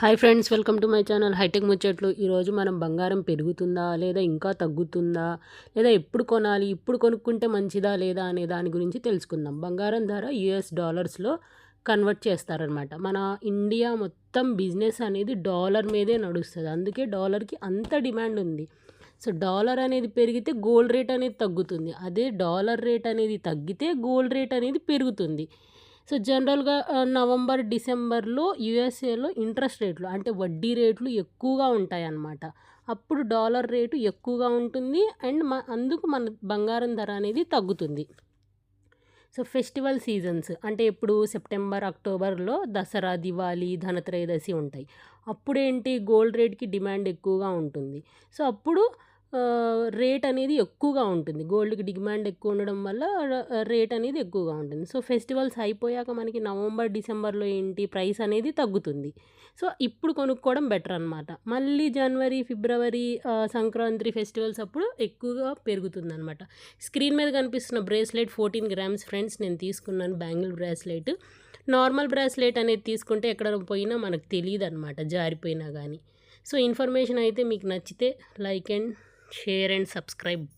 Hi friends welcome to my channel hi tech ముచ్చట్లు ఈరోజు మనం బంగారం పెరుగుతుందా లేదా ఇంకా తగ్గుతుందా లేదా ఎప్పుడు కొనాలి ఇప్పుడు కొనుక్కుంటే మంచిదా లేదా అనే దాని గురించి తెలుసుకుందాం. బంగారం ధర యుఎస్ డాలర్స్లో కన్వర్ట్ చేస్తారనమాట మన ఇండియా మొత్తం బిజినెస్ అనేది డాలర్ మీదే నడుస్తుంది. అందుకే డాలర్కి అంత డిమాండ్ ఉంది. సో డాలర్ అనేది పెరిగితే గోల్డ్ రేట్ అనేది తగ్గుతుంది. అదే డాలర్ రేట్ అనేది తగ్గితే గోల్డ్ రేట్ అనేది పెరుగుతుంది. సో జనరల్గా నవంబర్ డిసెంబర్లో యుఎస్ఏలో ఇంట్రెస్ట్ రేట్లు అంటే వడ్డీ రేట్లు ఎక్కువగా ఉంటాయి అన్నమాట అప్పుడు డాలర్ రేటు ఎక్కువగా ఉంటుంది అండ్ మ అందుకు మన బంగారం ధర అనేది తగ్గుతుంది. సో ఫెస్టివల్ సీజన్స్ అంటే ఇప్పుడు సెప్టెంబర్ అక్టోబర్లో దసరా దివాళీ ధనత్రయోదశి ఉంటాయి. అప్పుడేంటి? గోల్డ్ రేట్కి డిమాండ్ ఎక్కువగా ఉంటుంది. సో అప్పుడు రేట్ అనేది ఎక్కువగా ఉంటుంది. గోల్డ్కి డిమాండ్ ఎక్కువ ఉండడం వల్ల రేట్ అనేది ఎక్కువగా ఉంటుంది. సో ఫెస్టివల్స్ అయిపోయాక మనకి నవంబర్ డిసెంబర్లో ఏంటి? ప్రైస్ అనేది తగ్గుతుంది. సో ఇప్పుడు కొనుక్కోవడం బెటర్ అనమాట మళ్ళీ జనవరి ఫిబ్రవరి సంక్రాంతి ఫెస్టివల్స్ అప్పుడు ఎక్కువగా పెరుగుతుంది అనమాట స్క్రీన్ మీద కనిపిస్తున్న బ్రేస్లెట్ ఫోర్టీన్ గ్రామ్స్ ఫ్రెండ్స్ నేను తీసుకున్నాను బ్యాంగిల్ బ్రేస్లెట్ నార్మల్ బ్రేస్లెట్ అనేది తీసుకుంటే ఎక్కడ పోయినా మనకు తెలియదు అనమాట జారిపోయినా కానీ సో ఇన్ఫర్మేషన్ అయితే మీకు నచ్చితే like and share and subscribe.